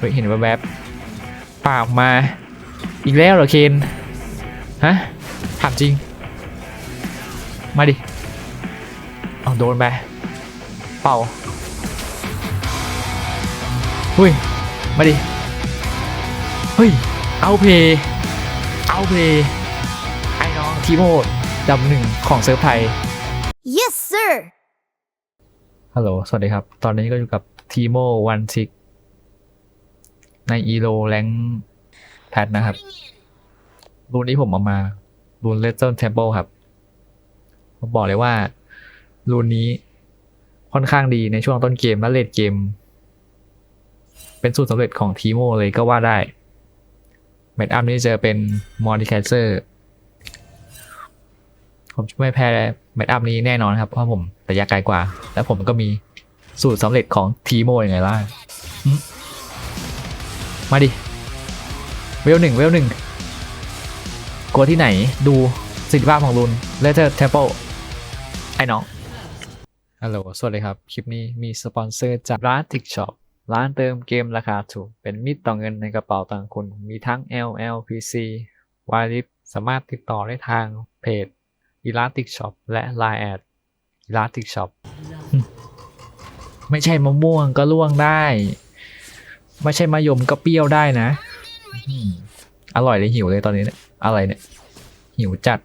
เฮ้ยเห็นแวบๆป่าออกมา อีกแล้วเหรอเคนฮะถามจริง มาดิเอาโดนไปเป่าหุ้ย มาดิ เฮ้ย เอาเพย์เอาเพย์ไอ้น้องทีโมดำหนึ่งของเซิร์ฟไทย Yes, sir. ฮัลโหล สวัสดีครับ ตอนนี้ก็อยู่กับทีโมวันซิก ในอีโแรงแพทนะครับ รูนนี้ผมเอามา รูนเลเจนเทมเ e ลครับ ผมบอกเลยว่า รูนนี้ค่อนข้างดีในช่วงต้นเกมและเลดเกม เป็นสูตรสำเร็จของทีโมเลยก็ว่าได้เมดอัพนี้จะเป็นมอร์ดิแคเซอร์ผมไม่แพ้เมดอัพนี้แน่นอนครับ เพราะผมระยะไกลกว่า และผมก็มีสูตรสำเร็จของทีโมยังไงล่ะ มาดิ เวลหนึ่งเวลหนึ่งกลัวที่ไหนดูสิทธิภาพของรุนเลเทอร์เทมเปิลไอ้น้องฮัลโหลสวัสดีครับ คลิปนี้มีสปอนเซอร์จากร้าน Tick Shop ร้านเติมเกมราคาถูก เป็นมิตรต่อเงินในกระเป๋าตังค์คุณ มีทั้ง LL PC w i l i p สามารถติดต่อได้ทางเพจ e l a s t i c Shop และ Line แอด e l a s t i c Shop ไม่ใช่มะม่วงก็ล่วงได้ ไม่ใช่มะยมก็เปรี้ยวได้นะอืมอร่อยเลยหิวเลยตอนนี้เนี่ยอะไรเนี่ย หิวจัด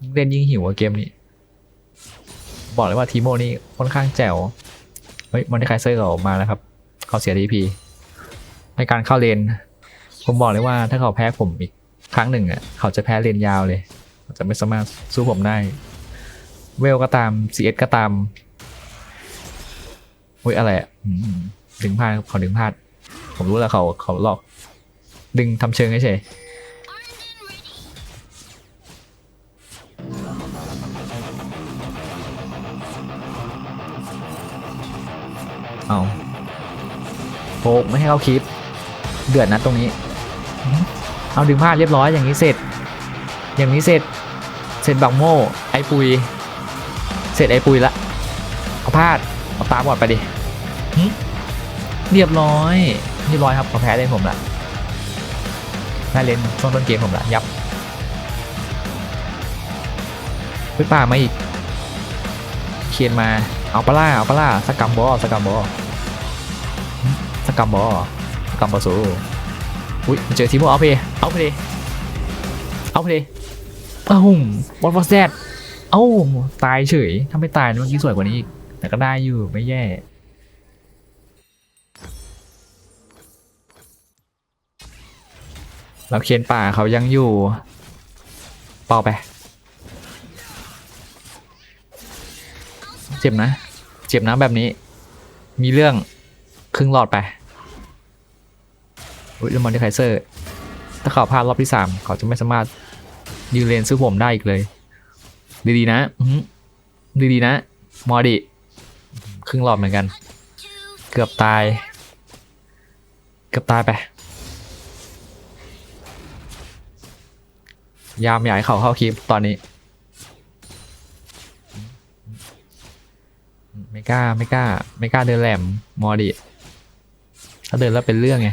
ยิ่งเล่นยิ่งหิวอะเกมนี้ บอกเลยว่าทีโมนี่ค่อนข้างแจ๋ว เฮ้ยมอนเตคไเซอร์เขามาแล้วครับ เขาเสียดีพีในการเข้าเลน ผมบอกเลยว่าถ้าเขาแพ้ผมอีกครั้งหนึ่งอะ เขาจะแพ้เลนยาวเลยเขาจะไม่สามารถสู้ผมได้ เวลก็ตาม CS ก็ตาม เฮ้ยอะไรอะดึงพลาดเขาดึงพลาด ผมรู้แล้วเขาเขาหลอก ดึงทำเชิงเฉยเอาโฟกไม่ให้เขาคลิปเดือดนะตรงนี้ เอาดึงพลาดเรียบร้อยอย่างนี้เสร็จ อย่างนี้เสร็จ เสร็จบังโม่ไอปุย เสร็จไอปุยละเอาพลาด เอาตาบอดไปดิเรียบร้อยเรียบร้อยครับเขาแพ้เล่นผมละแพ้เล่นช่วงต้นเกมผมละยับไปป่ามาอีกเคียนมาเอาปล่าเอาปล่าสกัมบอสกัมบอสกัมบอสกัมบอสูอุ้ยเจอทีมเอาเพเอาเพเอาเพอ้าววอตวอตแซดเอ้าตายเฉยถ้าไม่ตายเมื่อกี้สวยกว่านี้อีก แต่ก็ได้อยู่ไม่แย่เราเคียนป่าเขายังอยู่เป่าไป เจ็บนะ เจ็บนะแบบนี้ มีเรื่องครึ่งหลอดไปอุ้ยลมอนดิไคเซอร์ ถ้าเขาพลาดรอบที่สามเขาจะไม่สามารถยืนเลนซื้อผมได้อีกเลย ดีๆนะดีๆนะ มอดิ รึ่งหลอดเหมือนกัน เกือบตาย เกือบตายไป ยามให้เขาเข้าคลิปตอนนี้ ไม่กล้าไม่กล้า ไม่กล้าเดินแหลมมอดิถ้าเดินแล้วเป็นเรื่องไง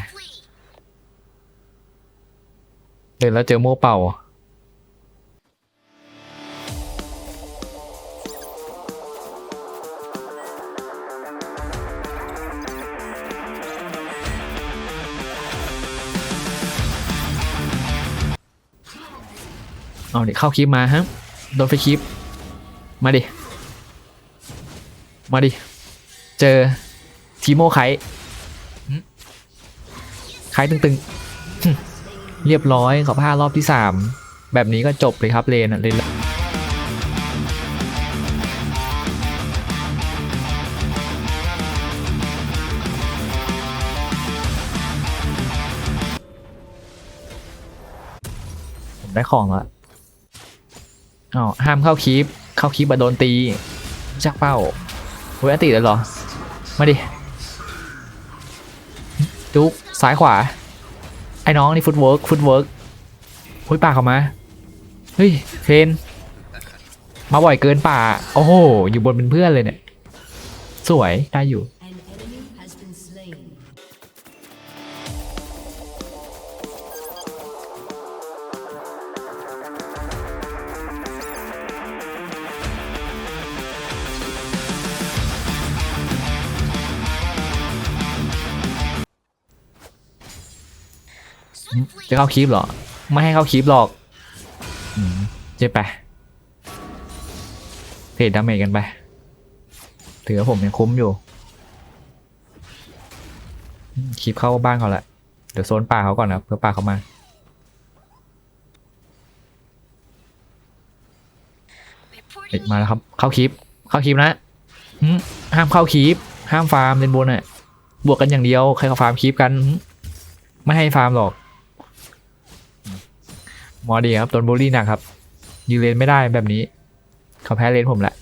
เดินแล้วเจอโม่เป่า เอาเดิเข้าคลิปมาฮะโดนไฟคลิป มาดิ มาดิ เจอทีโมไคไคตึงๆ เรียบร้อยขาพลารอบที่สามแบบนี้ก็จบเลยครับเลนเลนผมได้ของแล้ว อ๋อห้ามเข้าคลิป เข้าคลิปมาโดนตีจักเป้าเวยอันติเลยเหรอ มาดิ จุกซ้ายขวา ไอ้น้องนี่ฟุตเวิร์กฟุตเวิร์กหุ้ยป่าเข้ามา เฮ้ยเคนมาบ่อยเกินป่า โอ้โห อยู่บนเป็นเพื่อนเลยเนี่ย สวย ได้อยู่ จะเข้าคลิปหรอ ไม่ให้เข้าคลิปหรอกเจ๊ไปเทรดดาเมจกันไป ถือว่าผมยังคุ้มอยู่ คลิปเข้าบ้านก่อนแหละ เดี๋ยวโซนป่าเขาก่อนนะเพื่อป่าเขามาเด็กมาแล้วครับ เข้าคลิป เข้าคลิปนะห้ามเข้าคลิป ห้ามฟาร์มเลนบนอะ บวกกันอย่างเดียว ใครเขาฟาร์มคลิปกัน ไม่ให้ฟาร์มหรอก มอดีครับโดนบูลลี่หนักครับยืนเลนไม่ได้แบบนี้ เขาแพ้เลนผมแหละ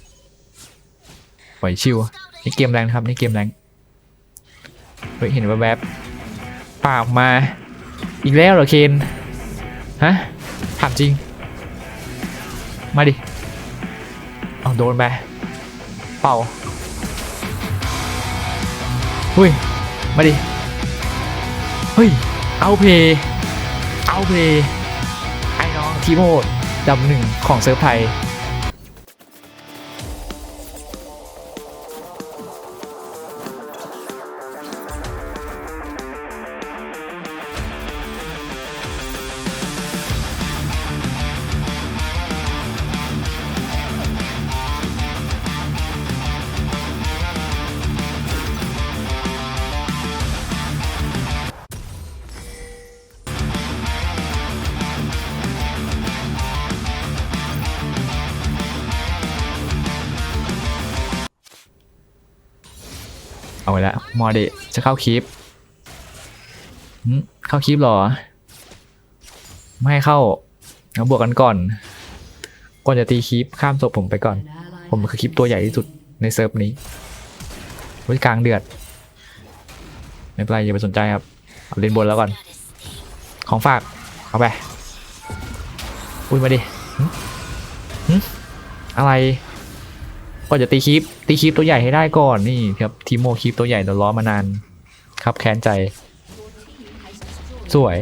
ปล่อยชิวนี่เกมแรงนะครับนี่เกมแรงเฮ้ยเห็นแวบๆป่าออกมา อีกแล้วเหรอเคนฮะถามจริง มาดิเอาโดนไปเป่าหุ้ยมาดิเฮ้ยเอาเพเอาเพย์ไอ้น้อง ทีโมดดำหนึ่งของเซิร์ฟไทย มอเดะจะเข้าคลิปเข้าคลิปหรอ ไม่ให้เข้าเราบวกกันก่อน ก่อนจะตีคลิปข้ามศพผมไปก่อน ผมคือคลิปตัวใหญ่ที่สุดในเซิร์ฟนี้ไว้กลางเดือด ไม่เป็นไรอย่าไปสนใจครับเอาเล่นบนแล้วก่อน ของฝากเอาไปอุ้ยมาดิอะไร ก็จะตีคลิปตีคลิปตัวใหญ่ให้ได้ก่อนนี่ครับทีโมคลิปตัวใหญ่โดนล้อมานานครับแค้นใจ สวย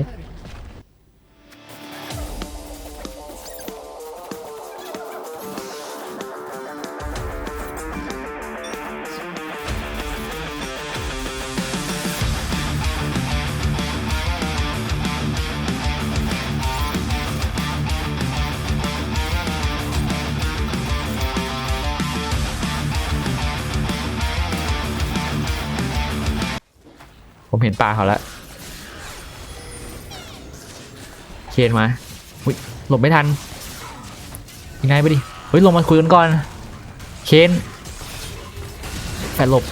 ปลาเขาล้วเคนมาอุ้ยหลบไม่ทันยังไงไปดิเฮ้ยลงมาคุยกันก่อนเคนแฟดหลบ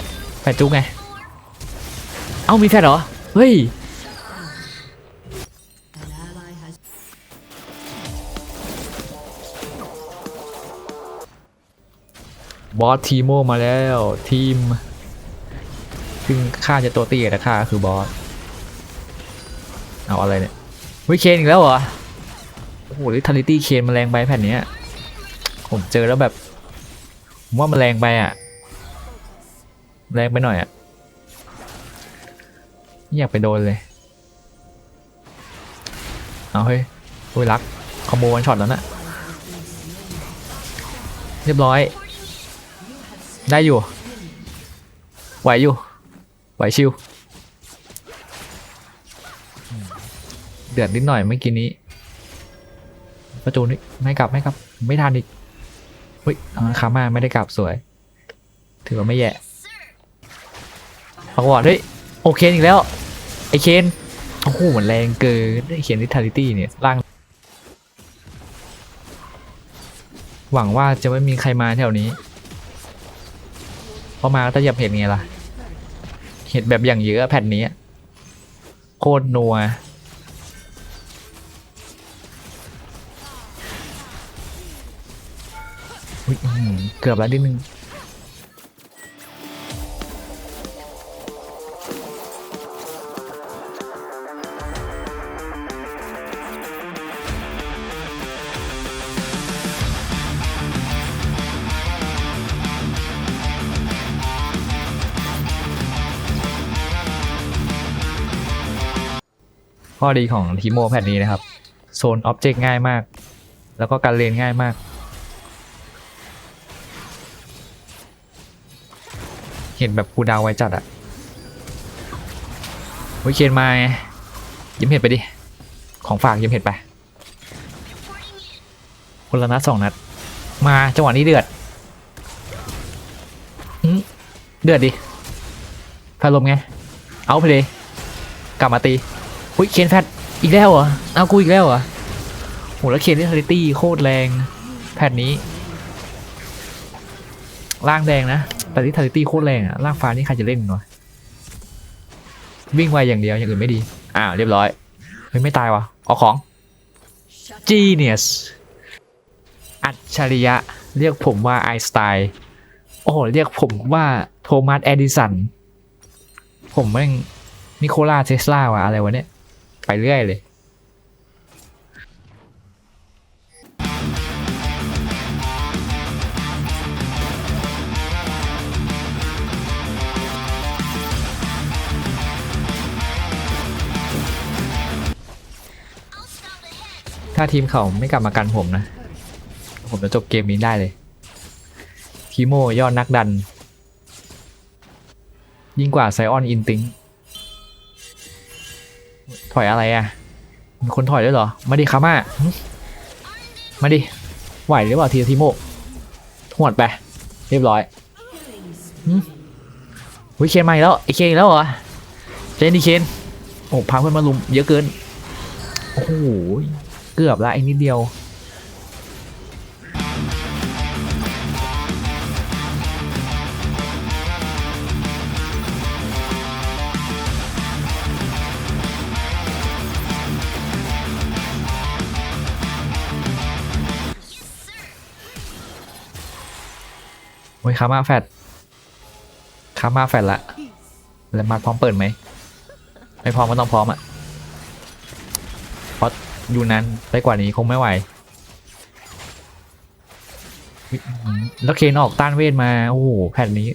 แฟดจุกไง เอ้ามีแฟดเหรอ เฮ้ยบอสทีโมมาแล้วทีม ซึ่งค่าจะตัวเตี้ยแต่ค่าคือบอสเอาอะไรเนี่ยเฮ้ยเคนอีกแล้วเหรอโอ้โหลิทาริตี้เคนมันแรงไปแผ่นนี้ผมเจอแล้วแบบผมว่ามันแรงไปอะ แรงไปหน่อยอะไม่อยากไปโดนเลย เอาเฮ้ยโอ้ยรักคอมโบวันช็อตแล้วน่ะเรียบร้อย ได้อยู่ ไหวอยู่ ไหวชิว เดือดนิดหน่อยเมื่อกี้นี้ ประตูนี้ไม่กลับไม่กลับ ไม่ทันอีกเฮ้ยอาคามาไม่ได้กลับสวย ถือว่าไม่แย่เอาก่อนเฮ้ยโอเคนอีกแล้ว ไอเคนโอ้โหมันแรงเกินไอเคนนิทาริตี้เนี่ยร่างหวังว่าจะไม่มีใครมาแถวนี้พอมาก็จะหยับเห็ดไงล่ะ ห็ดแบบอย่างเยอะแผ่นนี้ โคตรนัว เกือบแล้วนิดนึง ข้อดีของทีโมแพทนี้นะครับ โซนอ็อบเจกต์ง่ายมาก แล้วก็การเลนง่ายมาก เห็นแบบคูดาวไว้จัดอะวิเคนมายิ้มเห็ดไปดิ ของฝากยิ้มเห็ดไป คนละนัดสองนัด มาจังหวะนี้เดือดอืเดือดดิพาลมไง เอาไปเลยกลับมาตี หุ้ยเคนแฟตอีกแล้วเหรอเอากูอีกแล้วเหรอโหแล้วเคนที่ทาริตี้โคตรแรงแพทนี้ล่างแดงนะแต่ที่ทาริตี้โคตรแรงอะล่างฟ้านี่ใครจะเล่นวะวิ่งไวอย่างเดียวอย่างอื่นไม่ดีอ้าวเรียบร้อยเฮ้ยไม่ตายวะเอาของ Genius อัจฉริยะ เรียกผมว่าไอสไตน์โอ้โหเรียกผมว่าโทมัสแอดิสัน ผมแม่งนิโคลาเทสลาว่ะอะไรวะเนี่ย ไปเรื่อยเลยถ้าทีมเขาไม่กลับมากันผมนะ ผมจะจบเกมนี้ได้เลยทีโมยอดนักดัน ยิ่งกว่าไซออนอินติง ถอยอะไรอะมีคนถอยด้วยเหรอ มาดิคาม่ามาดิ ไหวหรือเปล่าทีทีโมหวดไป เรียบร้อยหุ้ยเคนมาอีกแล้วไอเคนอีกแล้วเหรอ เจนดีเคน โอ้พาเพื่อนมาลุมเยอะเกิน โอ้โห เกือบละไอ้นิดเดียว โอ้ยคามาแฟดคามาแฟดละแล้วมาพร้อมเปิดไหม ไม่พร้อมก็ต้องพร้อมอะเพราะอยู่นั้นไปกว่านี้คงไม่ไหว แล้วเคนออกต้านเวทมา โอ้โหแผ่นนี้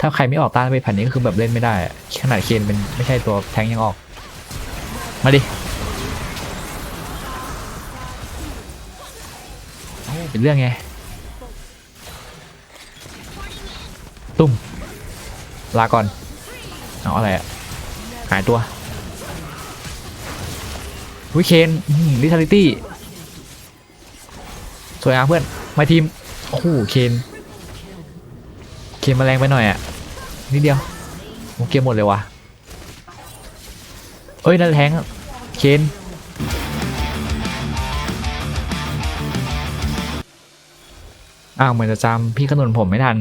ถ้าใครไม่ออกต้านเวทแผ่นนี้ก็คือแบบเล่นไม่ได้ขนาดเคนเป็นไม่ใช่ตัวแทงยังออก มาดิโอ้เป็นเรื่องไง ลาก่อน เอาอะไรอะหายตัววิเคนลิทาริตี้สวยงามเพื่อน มาทีม โอ้โห เคน เคนมาแรงไปหน่อยอะนิดเดียวโอเกมหมดเลยว่ะเอ้ย นั่นแทงอะเคนอ้าวเหมือนจะจำพี่ขนุนผมไม่ทัน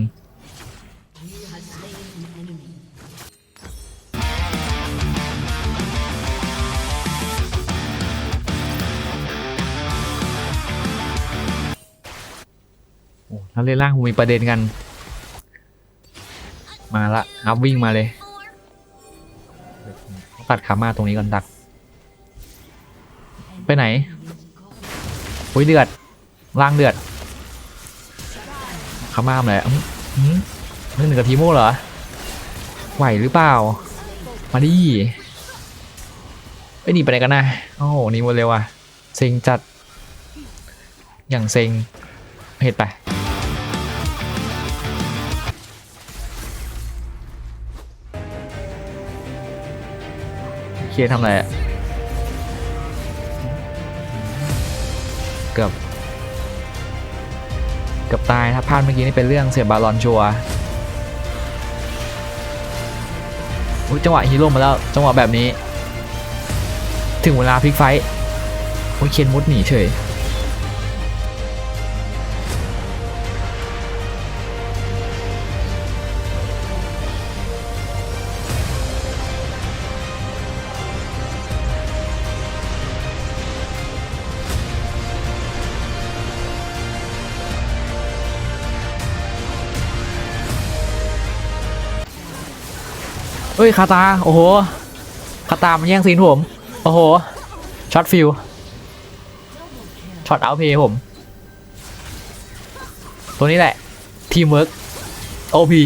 โอ้ถ้าเล่นล่างคงมีประเด็นกัน มาละอัพวิ่งมาเลยตัดขามาตรงนี้ก่อนดัก ไปไหนอุ้ยเดือดล่างเดือดขามาทำอะไรอื้อหือ เรื่องหนึ่งกับทีโม่เหรอ ไหวหรือเปล่า มาดิไปหนีไปไหนกันนะโอ้โหนี่หมดเร็วอะ เซ็งจัด อย่างเซ็งเหตุไปเคียทำอะไรอะเกือบ เกือบตายถ้าพลาดเมื่อกี้นี่เป็นเรื่องเสียบาลอนชัวร์ จังหวะฮีโร่มาแล้วจังหวะแบบนี้ ถึงเวลาพลิกไฟท์โอ้ยเคนมุดหนีเฉย ฮ้ยคาตา โอ้โหคาตามันแย่งซีนผม โอ้โห ช็อตฟิลช็อตเอาเพย์ผม ตัวนี้แหละ ทีมเวิร์กโอพี